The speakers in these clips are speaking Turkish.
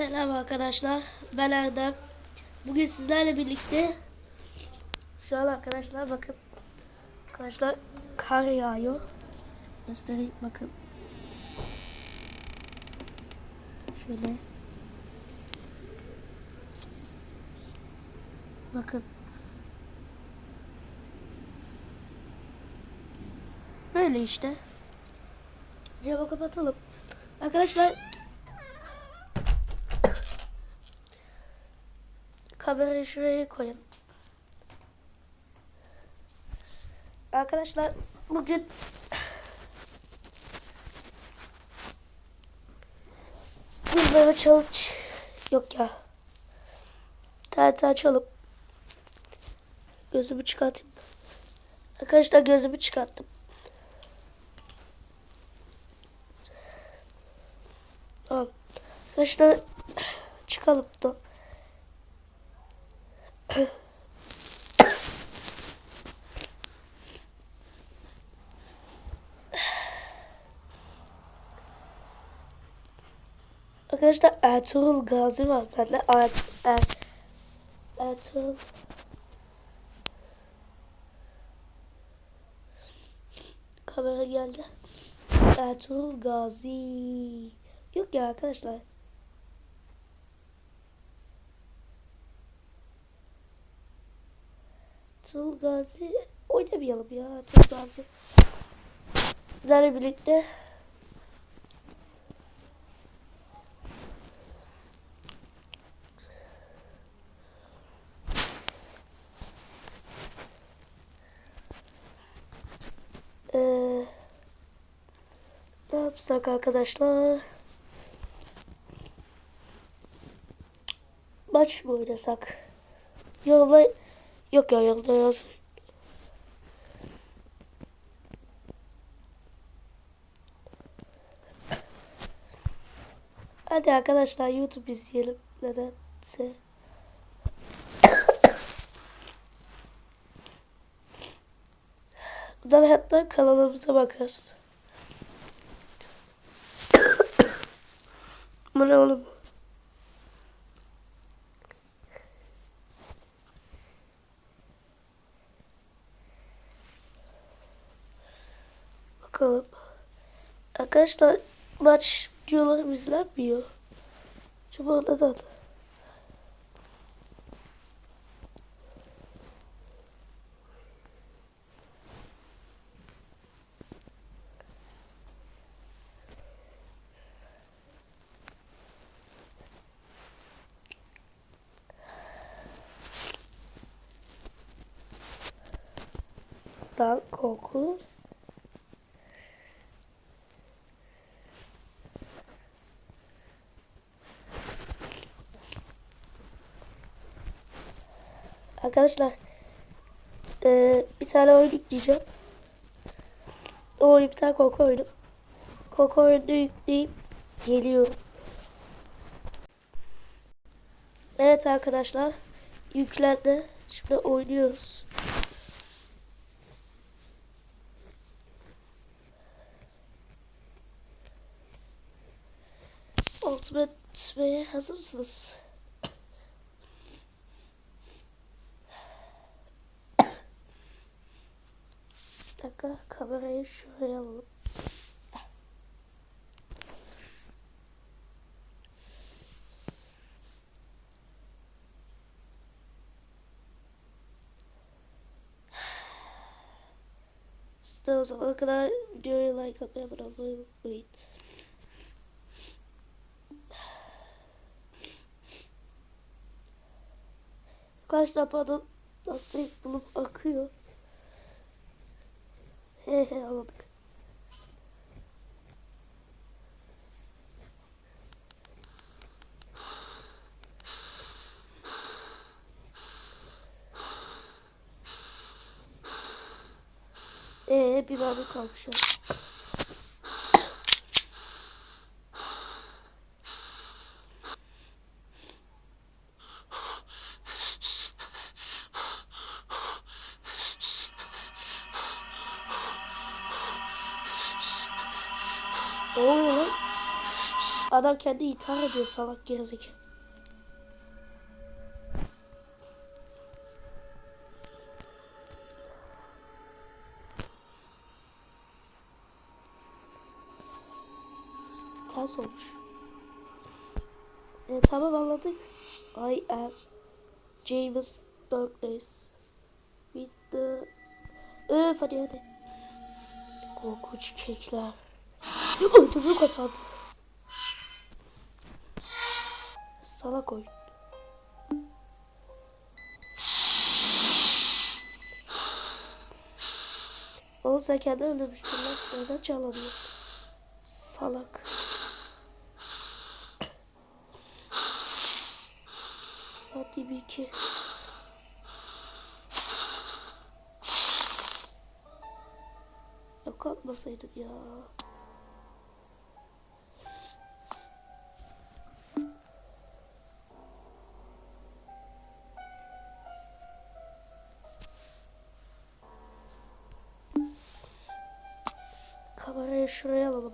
Selam arkadaşlar. Ben Erdem. Bugün sizlerle birlikte şu an arkadaşlar bakın. Arkadaşlar kar yağıyor. Göstereyim bakın. Şöyle. Bakın. Böyle işte. Camı kapatalım. Arkadaşlar kamerayı şuraya koyun. Arkadaşlar bugün bir böyle challenge yok ya. Tane açalım. Gözümü çıkartayım. Arkadaşlar gözümü çıkarttım. Tamam. Arkadaşlar çıkalım da. Arkadaşlar Ertuğrul Gazi var. Ben de Ert, Er, Ertuğrul. Kamera geldi. Ertuğrul Gazi. Yok ya arkadaşlar. Ertuğrul Gazi oynamayalım ya Ertuğrul Gazi. Sizlerle birlikte Ee, ne yapsak arkadaşlar? Maç mı oynasak? Yorumla... Yok ya yorumla yaz. Hadi arkadaşlar YouTube izleyelim. Nedense. Buradan hatta kanalımıza bakarız. Bu ne oğlum? Arkadaşlar maç videoları izlenmiyor. Acaba neden? Dan korku. Arkadaşlar eee, bir tane oyun yükleyeceğim. O oyun bir tane korku oyunu. Korku oyunu yükleyip geliyorum. Evet arkadaşlar yüklendi. Şimdi oynuyoruz. Ultimate Bey'e hazır mısınız? Dakika kamerayı şuraya alalım. Siz de o zamana kadar videoyu like atmayı abone olmayı unutmayın. Kaç defa nasıl bulup akıyor. Anladık. Ee bir mermi kalmış Adam kendi intihar ediyor salak gerizekalı. Ters olmuş. E, tamam anladık. I am James Douglas. With the... Öf hadi hadi. Korkunç kekler. Ödümü kapadı. Salak oyun. Oğlum sen kendin öldürmüştün lan. Neden? Salak. Saat 22. Yok atmasaydın ya.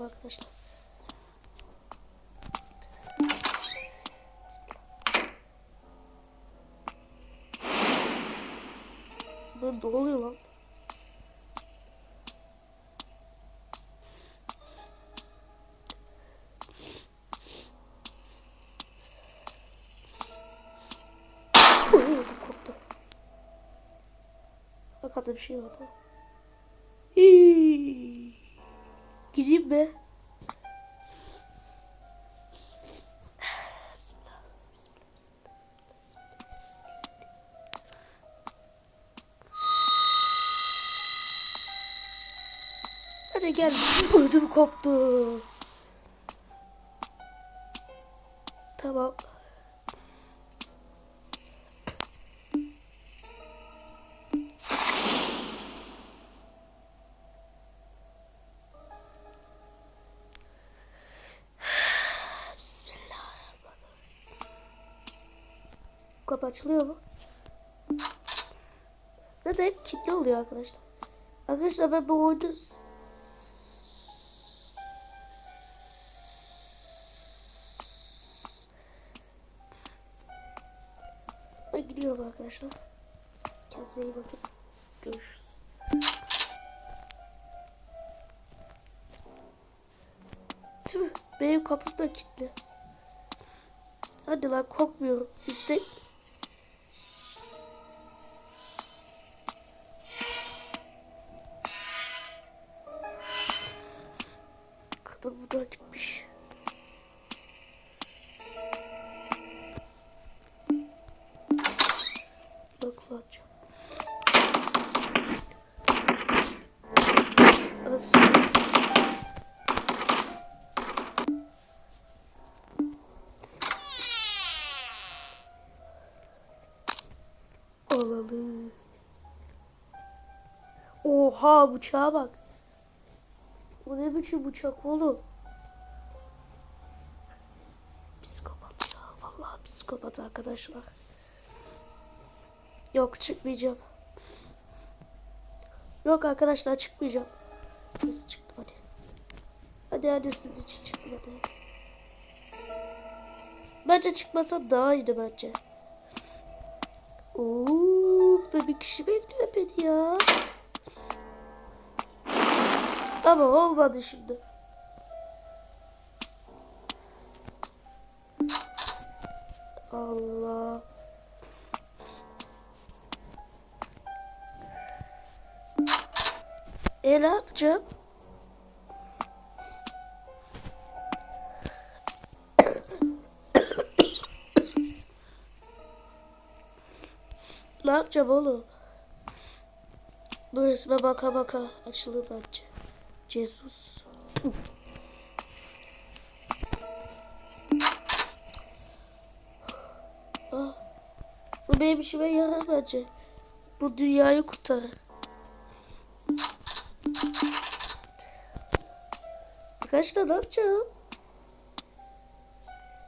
Arkadaşlar. Bu ne oluyor lan? Oy, ödüm koptu. Arkamda bir şey var tamam. İyi. Gideyim mi? Hadi gel. Ödüm koptu. Tamam. Açılıyor mu? Zaten hep kilitli oluyor arkadaşlar. Arkadaşlar ben bu oyunu Ben gidiyorum arkadaşlar. Kendinize iyi bakın. Görüşürüz. Tüh, benim kapım da kilitli. Hadi lan korkmuyorum. İşte Arası. Olalı. Oha bıçağa bak. Bu ne biçim bıçak oğlum? Psikopat ya. Vallahi psikopat arkadaşlar. Yok çıkmayacağım. Yok arkadaşlar çıkmayacağım. Nasıl çıktım hadi. Hadi hadi siz için çıkın hadi. Bence çıkmasam daha iyiydi bence. Oo, burada bir kişi bekliyor beni ya. Ama olmadı şimdi. Allah. Ne yapacağım? ne yapacağım oğlum? Bu resme baka baka açılır bence. Jesus. Ah, bu benim işime yarar bence. Bu dünyayı kurtarır. Arkadaşlar ne yapacağım?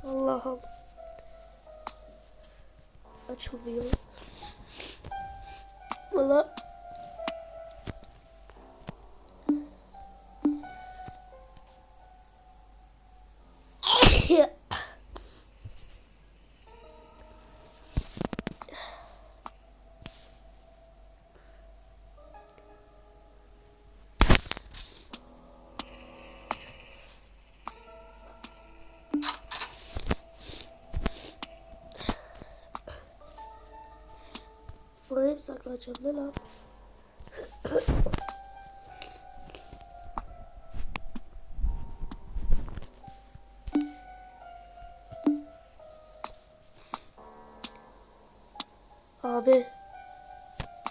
Allah'ım. Açılmıyor. Valla. Saklanacağım ne lan? Abi.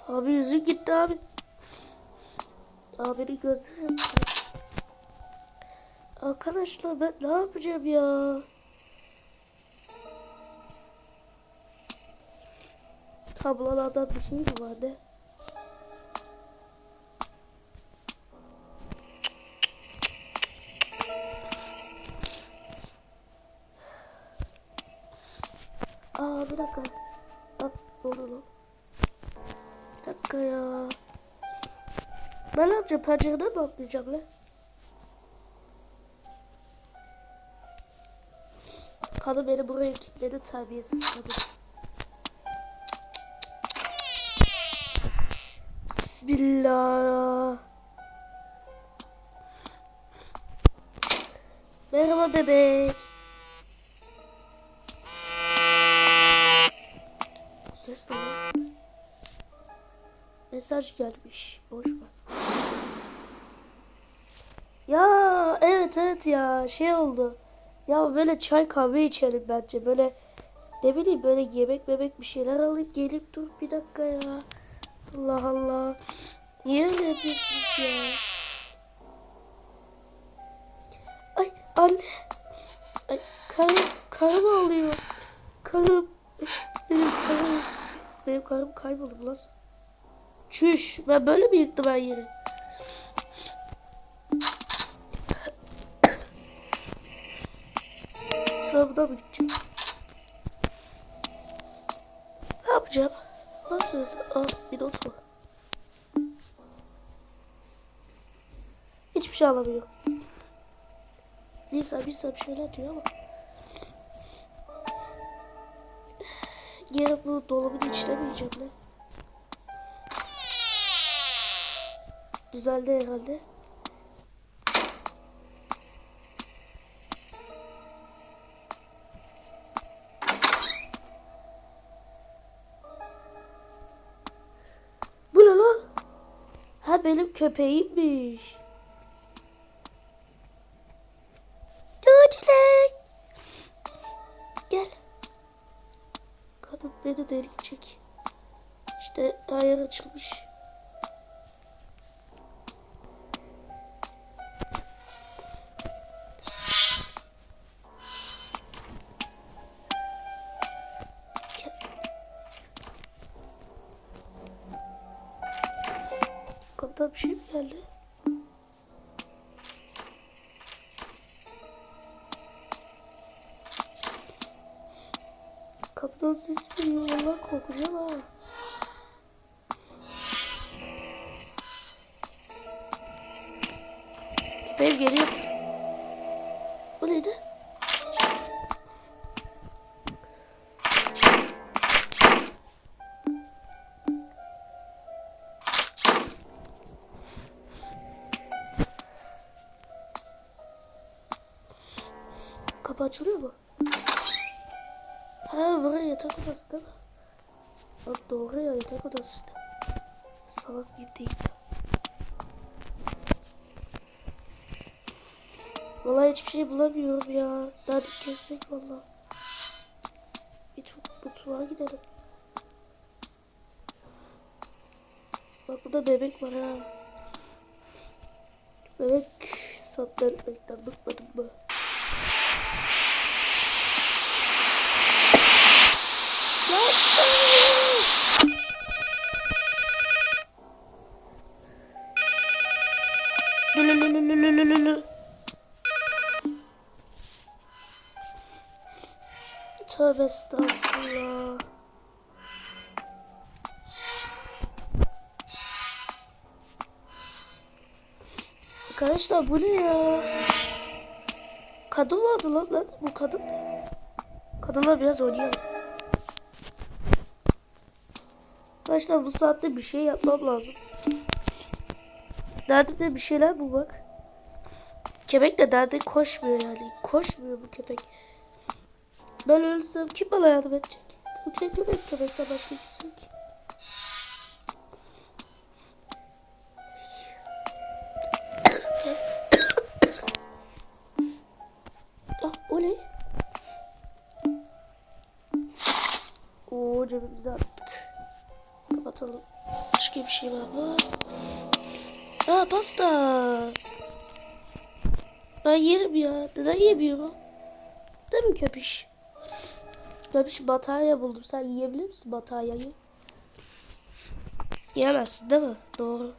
Abi yüzü gitti abi. Abinin yaptı. Arkadaşlar ben ne yapacağım ya? Tablolardan bir şey mi vardı? Aa bir dakika. Bak lan. Bir dakika ya. Ben ne yapacağım? Pencereden mi atlayacağım lan? Kadın beni buraya kilitledi terbiyesiz kadın. Bismillah. Merhaba bebek. Ses ne? Mesaj gelmiş. Boş ver. Ya evet evet ya şey oldu. Ya böyle çay kahve içelim bence. Böyle ne bileyim böyle yemek bebek bir şeyler alayım gelip dur bir dakika ya. Allah Allah. Niye öyle yapıyorsunuz ya? Ay anne. Ay karım, karım ağlıyor. Karım. Benim karım. Benim karım kayboldu nasıl? Çüş. Ben böyle mi yıktım ben yeri? Sınavına mı gideceğim? Ne yapacağım? Nasıl? Aa bir not var. Hiçbir şey alamıyorum. Nisa bir bir şeyler diyor ama. Geri bu dolabın içine mi yiyeceğim ne? Düzeldi herhalde. Benim köpeğimmiş. Dudulek. Gel. Kadın beni delirtecek. İşte ayar açılmış. Kapıdan ses geliyor. Valla korkacağım ha. Köpeğim geliyor. Bu neydi? Kapı açılıyor mu? Ha buraya yatak odası değil mi? Bak doğru ya yatak odası. Salak gibi değil. Vallahi hiçbir şey bulamıyorum ya. Daha bir kesmek valla. Bir mutfağa gidelim. Bak burada bebek var ha. Bebek sattan etmekten bıkmadım mı? Lülülülülülülülü. Tövbe estağfurullah. Arkadaşlar bu ne ya? kadın vardı lan lan. Bu kadın. Kadınla biraz oynayalım. Arkadaşlar bu saatte bir şey yapmam lazım. Derdim de bir şeyler bulmak. Köpek de derdi koşmuyor yani. Koşmuyor bu köpek. Ben ölürsem kim bana yardım edecek? Tabii ki köpek. Köpekten başka kimse yok. ki. ah o ne? Oo cebimize. Kapatalım. Başka bir şey var mı? Aa pasta. Ben yerim ya. Neden yemiyorum? Değil mi köpüş? Köpüş batarya buldum. Sen yiyebilir misin bataryayı? Yiyemezsin değil mi? Doğru.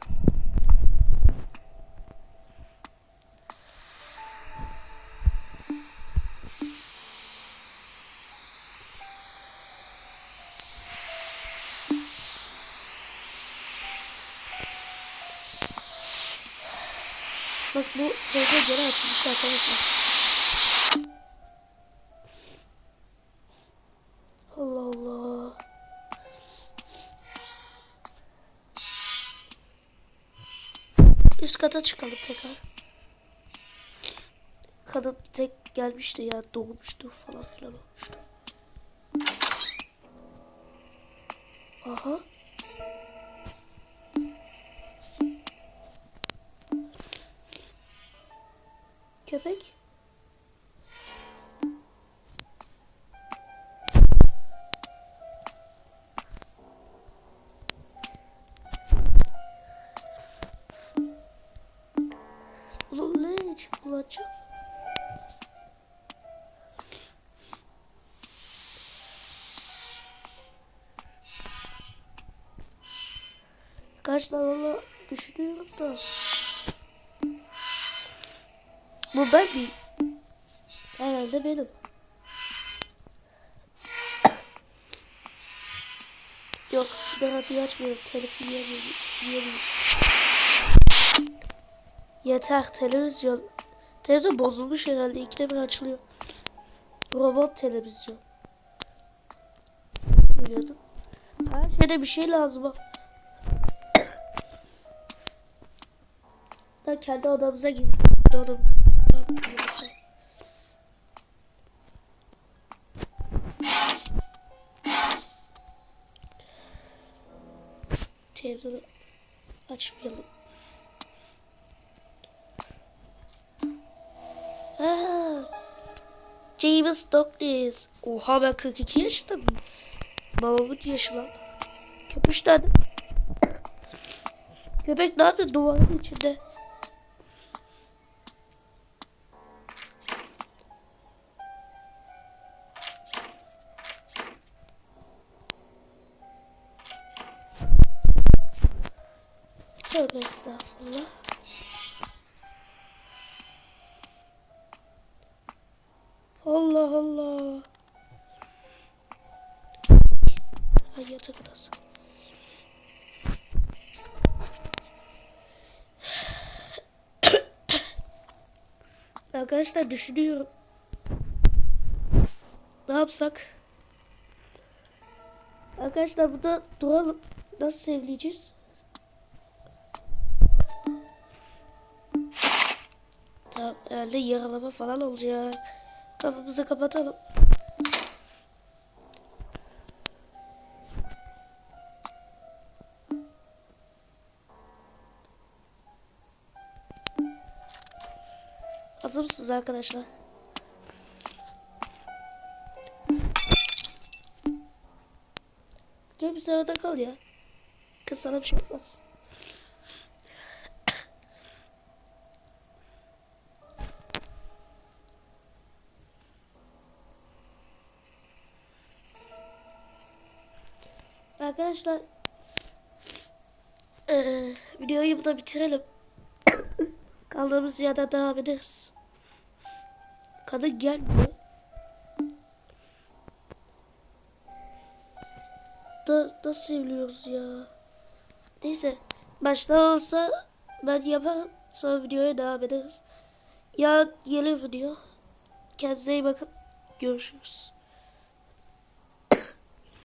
Bak bu televizyon geri açılmış arkadaşlar. Üst kata çıkalım tekrar. Kadın tek gelmişti ya doğmuştu falan filan olmuştu. Aha. Köpek. Ulan ne için kullanacağım? Kaç tane düşünüyorum da. Bu ben miyim? Herhalde benim. Yok şu radyoyu açmıyorum. Telif yiyemiyorum. yiyemiyorum. Yeter televizyon. Televizyon bozulmuş herhalde. İkide bir açılıyor. Robot televizyon. Biliyordum. Her şeyde bir şey lazım. Da kendi odamıza gir. Odam. Televizyonu açmayalım. James Douglas. Oha ben 42 yaşındayım. Babamın yaşı lan. Köpüş nerede? Köpek nerede? Duvarın içinde. Tövbe Yatak odası. Arkadaşlar düşünüyorum. Ne yapsak? Arkadaşlar burada duralım. Nasıl sevleyeceğiz? Tamam herhalde yaralama falan olacak. Kapımızı kapatalım. Hazır mısınız arkadaşlar? Gel bir sırada kal ya. Kız sana bir şey yapmaz. Arkadaşlar eee, videoyu burada bitirelim. Kaldığımız yerden devam ederiz. Kadın gelmiyor. Da, nasıl seviliyoruz ya? Neyse. Başta olsa ben yaparım. Sonra videoya devam ederiz. Ya gelir video. Kendinize iyi bakın. Görüşürüz.